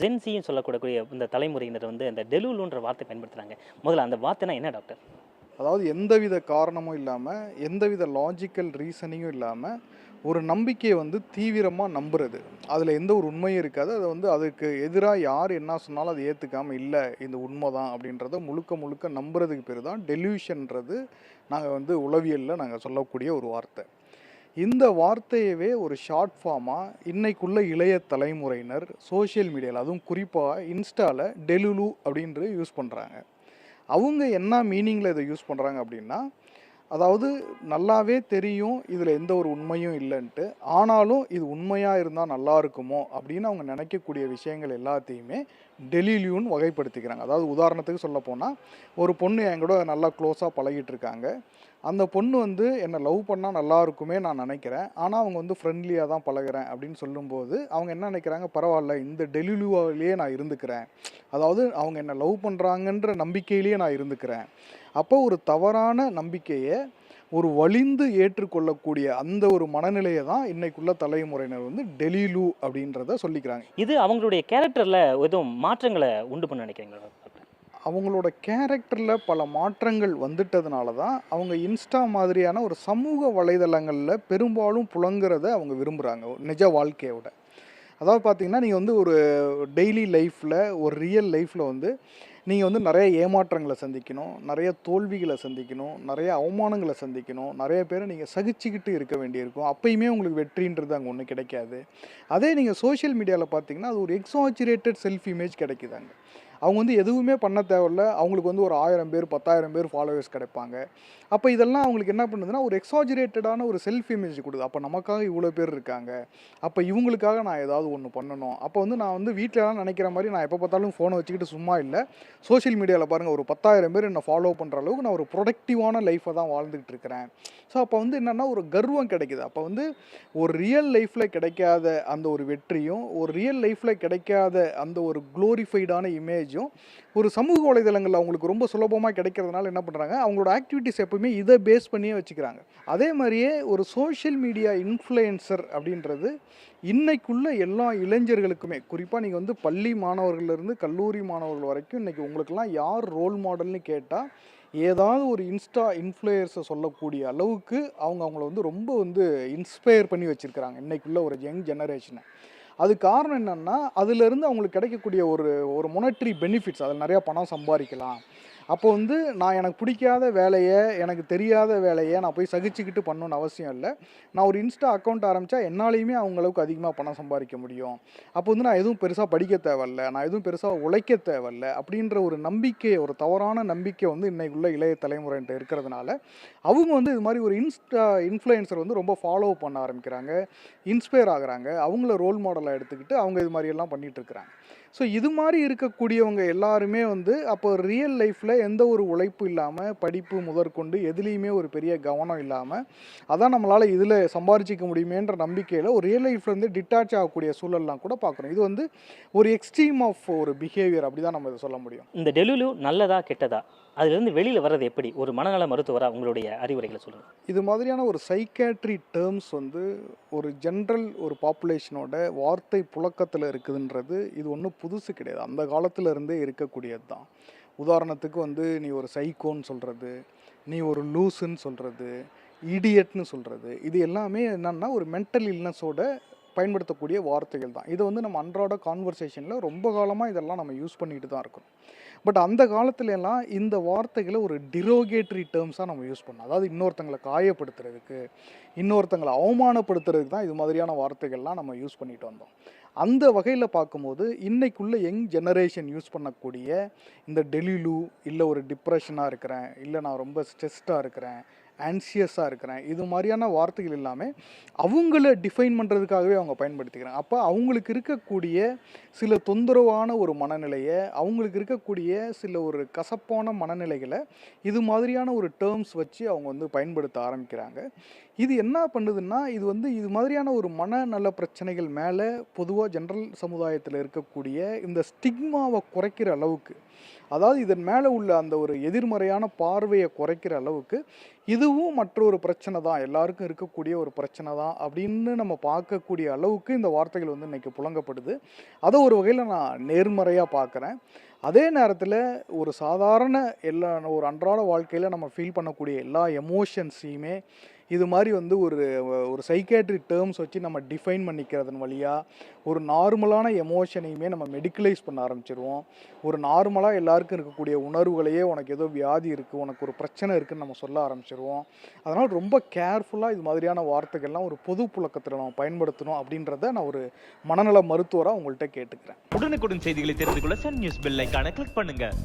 ஜென்சின்னு சொல்லக்கூடிய இந்த தலைமுறையினர் வந்து இந்த டெலுலுன்ற வார்த்தை பயன்படுத்துகிறாங்க முதல்ல அந்த வார்த்தைனா என்ன டாக்டர்? அதாவது எந்தவித காரணமும் இல்லாமல் எந்தவித லாஜிக்கல் ரீசனிங்கும் இல்லாமல் ஒரு நம்பிக்கையை வந்து தீவிரமாக நம்புறது. அதில் எந்த ஒரு உண்மையும் இருக்காது. அதை வந்து அதுக்கு எதிராக யார் என்ன சொன்னாலும் அதை ஏற்றுக்காமல் இல்லை இந்த உண்மை தான் அப்படின்றத முழுக்க முழுக்க நம்புறதுக்கு பேர் தான் டெலியூஷன்றது நாங்கள் வந்து உளவியலில் நாங்கள் சொல்லக்கூடிய ஒரு வார்த்தை. இந்த வார்த்தையவே ஒரு ஷார்ட் ஃபார்மாக இன்னைக்குள்ள இளைய தலைமுறையினர் சோஷியல் மீடியாவில் அதுவும் குறிப்பாக இன்ஸ்டாவில் டெலுலு அப்படின்று யூஸ் பண்ணுறாங்க அவங்க என்ன மீனிங்கில் இதை யூஸ் பண்ணுறாங்க அப்படின்னா அதாவது நல்லாவே தெரியும் இதில் எந்த ஒரு உண்மையும் இல்லைன்ட்டு ஆனாலும் இது உண்மையாக இருந்தால் நல்லா இருக்குமோ அப்படின்னு அவங்க நினைக்கக்கூடிய விஷயங்கள் எல்லாத்தையுமே டெலிலியூன்னு வகைப்படுத்திக்கிறாங்க. அதாவது உதாரணத்துக்கு சொல்ல போனால் ஒரு பொண்ணு என் கூட நல்லா க்ளோஸாக பழகிட்டு இருக்காங்க. அந்த பொண்ணு வந்து என்னை லவ் பண்ணால் நல்லா இருக்குமே நான் நினைக்கிறேன். ஆனால் அவங்க வந்து ஃப்ரெண்ட்லியாக தான் பழகுறேன் அப்படின்னு சொல்லும்போது அவங்க என்ன நினைக்கிறாங்க பரவாயில்ல இந்த டெலிலுவாலேயே நான் இருந்துக்கிறேன். அதாவது அவங்க என்னை லவ் பண்ணுறாங்கன்ற நம்பிக்கையிலேயே நான் இருந்துக்கிறேன். அப்போ ஒரு தவறான நம்பிக்கையை ஒரு வலிந்து ஏற்றுக்கொள்ளக்கூடிய அந்த ஒரு மனநிலையை தான் இன்னைக்குள்ள தலைமுறையினர் வந்து டெலிலு அப்படின்றத சொல்லிக்கிறாங்க. இது அவங்களுடைய கேரக்டரில் எதுவும் மாற்றங்களை உண்டு பண்ண நினைக்கிறீங்களா? அவங்களோட கேரக்டரில் பல மாற்றங்கள் வந்துட்டதுனால தான் அவங்க இன்ஸ்டா மாதிரியான ஒரு சமூக வலைதளங்களில் பெரும்பாலும் புழங்குறத அவங்க விரும்புகிறாங்க நிஜ வாழ்க்கையோட. அதாவது பார்த்தீங்கன்னா நீங்கள் வந்து ஒரு டெய்லி லைஃப்பில் ஒரு ரியல் லைஃப்பில் வந்து நீங்கள் வந்து நிறைய ஏமாற்றங்களை சந்திக்கணும் நிறைய தோல்விகளை சந்திக்கணும் நிறைய அவமானங்களை சந்திக்கணும் நிறைய பேரை நீங்கள் சகிச்சுக்கிட்டு இருக்க வேண்டியிருக்கும். அப்பயுமே உங்களுக்கு வெற்றின்றது அங்கே ஒன்றும் கிடைக்காது. அதே நீங்கள் சோஷியல் மீடியாவில் பார்த்தீங்கன்னா அது ஒரு எக்ஸாச்சுரேட்டட் செல்ஃப் இமேஜ் கிடைக்குதாங்க அவங்க வந்து எதுவுமே பண்ண தேவையில்ல. அவங்களுக்கு வந்து ஒரு ஆயிரம் பேர் பத்தாயிரம் பேர் ஃபாலோவர்ஸ் கிடைப்பாங்க. அப்போ இதெல்லாம் அவங்களுக்கு என்ன பண்ணுதுன்னா ஒரு எக்ஸாஜுரேட்டடான ஒரு செல்ஃப் இமேஜ் கொடுது அப்போ நமக்காக இவ்வளோ பேர் இருக்காங்க. அப்போ இவங்களுக்காக நான் ஏதாவது ஒன்று பண்ணணும். அப்போ வந்து நான் வந்து வீட்டிலலாம் நினைக்கிற மாதிரி நான் எப்போ பார்த்தாலும் ஃபோனை வச்சுக்கிட்டு சும்மா இல்லை. சோஷியல் மீடியாவில் பாருங்கள் ஒரு பத்தாயிரம் பேர் என்னை ஃபாலோ பண்ணுற அளவுக்கு நான் ஒரு ப்ரொடக்டிவான லைஃப்பை தான் வாழ்ந்துகிட்டு இருக்கிறேன். ஸோ அப்போ வந்து என்னென்னா ஒரு கர்வம் கிடைக்குது. அப்போ வந்து ஒரு ரியல் லைஃப்பில் கிடைக்காத அந்த ஒரு வெற்றியும் ஒரு ரியல் லைஃப்பில் கிடைக்காத அந்த ஒரு க்ளோரிஃபைடான இமேஜ் இமேஜும் ஒரு சமூக வலைதளங்கள் அவங்களுக்கு ரொம்ப சுலபமாக கிடைக்கிறதுனால என்ன பண்ணுறாங்க அவங்களோட ஆக்டிவிட்டிஸ் எப்பவுமே இதை பேஸ் பண்ணியே வச்சுக்கிறாங்க. அதே மாதிரியே ஒரு சோஷியல் மீடியா இன்ஃப்ளூயன்சர் அப்படின்றது இன்னைக்குள்ள எல்லா இளைஞர்களுக்குமே குறிப்பாக நீங்கள் வந்து பள்ளி மாணவர்கள்லேருந்து கல்லூரி மாணவர்கள் வரைக்கும் இன்றைக்கி உங்களுக்கெல்லாம் யார் ரோல் மாடல்னு கேட்டால் ஏதாவது ஒரு இன்ஸ்டா இன்ஃப்ளூயர்ஸை சொல்லக்கூடிய அளவுக்கு அவங்க அவங்கள வந்து ரொம்ப வந்து இன்ஸ்பயர் பண்ணி வச்சுருக்கிறாங்க. இன்றைக்குள்ள ஒரு யங் ஜெனரேஷனை அது காரணம் என்னன்னா அதுலேருந்து அவங்களுக்கு கிடைக்கக்கூடிய ஒரு ஒரு மொனட்ரி பெனிஃபிட்ஸ் அதில் நிறையா பணம் சம்பாதிக்கலாம். அப்போ வந்து நான் எனக்கு பிடிக்காத வேலையை எனக்கு தெரியாத வேலையை நான் போய் சகிச்சுக்கிட்டு பண்ணணும்னு அவசியம் இல்லை. நான் ஒரு இன்ஸ்டா அக்கௌண்ட் ஆரம்பித்தா என்னாலையுமே அவங்களவுக்கு அதிகமாக பணம் சம்பாதிக்க முடியும். அப்போ வந்து நான் எதுவும் பெருசாக படிக்க தேவையில்ல நான் எதுவும் பெருசாக உழைக்க தேவையில்ல அப்படின்ற ஒரு நம்பிக்கை ஒரு தவறான நம்பிக்கை வந்து இன்னைக்குள்ள இளைய தலைமுறைன்ட்டு இருக்கிறதுனால அவங்க வந்து இது மாதிரி ஒரு இன்ஸ்டா இன்ஃப்ளூயன்சர் வந்து ரொம்ப ஃபாலோ பண்ண ஆரம்பிக்கிறாங்க இன்ஸ்பயர் ஆகுறாங்க. அவங்கள ரோல் மாடலாக எடுத்துக்கிட்டு அவங்க இது மாதிரியெல்லாம் எல்லாம் இருக்கிறாங்க. ஸோ இது மாதிரி இருக்கக்கூடியவங்க எல்லாருமே வந்து அப்போ ரியல் லைஃப்பில் எந்த ஒரு உழைப்பு இல்லாமல் படிப்பு முதற்கொண்டு எதுலேயுமே ஒரு பெரிய கவனம் இல்லாமல் அதான் நம்மளால் இதில் சம்பாரிச்சிக்க முடியுமேன்ற நம்பிக்கையில் ஒரு ரியல் லைஃப்லேருந்து டிட்டாச் ஆகக்கூடிய சூழல்லாம் கூட பார்க்குறோம் இது வந்து ஒரு எக்ஸ்ட்ரீம் ஆஃப் ஒரு பிஹேவியர் அப்படி தான் நம்ம இதை சொல்ல முடியும். இந்த டெலுலு நல்லதா கெட்டதா? அதுலேருந்து வெளியில் வர்றது எப்படி? ஒரு மனநல மருத்துவராக உங்களுடைய அறிவுரைகளை சொல்லுங்கள் இது மாதிரியான ஒரு சைக்காட்ரி டேர்ம்ஸ் வந்து ஒரு ஜென்ரல் ஒரு பாப்புலேஷனோட வார்த்தை புழக்கத்தில் இருக்குதுன்றது இது ஒன்றும் புதுசு கிடையாது. அந்த காலத்துல இருந்தே இருக்கக்கூடியது தான் உதாரணத்துக்கு வந்து நீ ஒரு சைக்கோன்னு சொல்கிறது நீ ஒரு லூசுன்னு சொல்கிறது இடியட்னு சொல்கிறது இது எல்லாமே என்னென்னா ஒரு மென்டல் இல்னஸோட பயன்படுத்தக்கூடிய வார்த்தைகள் தான். இதை வந்து நம்ம அன்றாட கான்வர்சேஷனில் ரொம்ப காலமாக இதெல்லாம் நம்ம யூஸ் பண்ணிட்டு தான் இருக்கோம். பட் அந்த காலத்துலலாம் இந்த வார்த்தைகளை ஒரு டிரோகேட்ரி டேர்ம்ஸாக நம்ம யூஸ் பண்ணோம். அதாவது இன்னொருத்தங்களை காயப்படுத்துறதுக்கு இன்னொருத்தங்களை அவமானப்படுத்துறதுக்கு தான் இது மாதிரியான வார்த்தைகள்லாம் நம்ம யூஸ் பண்ணிட்டு வந்தோம். அந்த வகையில் பார்க்கும்போது இன்றைக்குள்ளே யங் ஜெனரேஷன் யூஸ் பண்ணக்கூடிய இந்த டெலிலு இல்லை ஒரு டிப்ரெஷனாக இருக்கிறேன் இல்லை நான் ரொம்ப ஸ்ட்ரெஸ்டாக இருக்கிறேன் ஆன்சியஸாக இருக்கிறேன். இது மாதிரியான வார்த்தைகள் எல்லாமே அவங்கள டிஃபைன் பண்ணுறதுக்காகவே அவங்க பயன்படுத்திக்கிறாங்க. அப்போ அவங்களுக்கு இருக்கக்கூடிய சில தொந்தரவான ஒரு மனநிலையை அவங்களுக்கு இருக்கக்கூடிய சில ஒரு கசப்பான மனநிலைகளை இது மாதிரியான ஒரு டேர்ம்ஸ் வச்சு அவங்க வந்து பயன்படுத்த ஆரம்பிக்கிறாங்க. இது என்ன பண்ணுதுன்னா இது வந்து இது மாதிரியான ஒரு மனநல பிரச்சனைகள் மேலே பொதுவாக ஜென்ரல் சமுதாயத்தில் இருக்கக்கூடிய இந்த ஸ்டிக்மாவை குறைக்கிற அளவுக்கு அதாவது இதன் மேலே உள்ள அந்த ஒரு எதிர்மறையான பார்வையை குறைக்கிற அளவுக்கு இதுவும் மற்றொரு பிரச்சனை தான். எல்லாருக்கும் இருக்கக்கூடிய ஒரு பிரச்சனை தான். அப்படின்னு நம்ம பார்க்கக்கூடிய அளவுக்கு இந்த வார்த்தைகள் வந்து இன்னைக்கு புழங்கப்படுது அதை ஒரு வகையில் நான் நேர்மறையாக பார்க்குறேன். அதே நேரத்தில் ஒரு சாதாரண எல்லா ஒரு அன்றாட வாழ்க்கையில் நம்ம ஃபீல் பண்ணக்கூடிய எல்லா எமோஷன்ஸையுமே இது மாதிரி வந்து ஒரு ஒரு சைக்கேட்ரிக் டேர்ம்ஸ் வச்சு நம்ம டிஃபைன் பண்ணிக்கிறதன் வழியாக ஒரு நார்மலான எமோஷனையுமே நம்ம மெடிக்கலைஸ் பண்ண ஆரம்பிச்சிருவோம். ஒரு நார்மலாக எல்லாருக்கும் இருக்கக்கூடிய உணர்வுகளையே உனக்கு ஏதோ வியாதி இருக்குது உனக்கு ஒரு பிரச்சனை இருக்குதுன்னு நம்ம சொல்ல ஆரம்பிச்சிருவோம். அதனால் ரொம்ப கேர்ஃபுல்லாக இது மாதிரியான வார்த்தைகள்லாம் ஒரு பொது புழக்கத்தில் நம்ம பயன்படுத்தணும் அப்படின்றத நான் ஒரு மனநல மருத்துவராக உங்கள்கிட்ட கேட்டுக்கிறேன். உடனுக்குடன் செய்திகளை தெரிந்து கொள்ள சன் நியூஸ் பெல் ஐக்கான கிளிக் பண்ணுங்கள்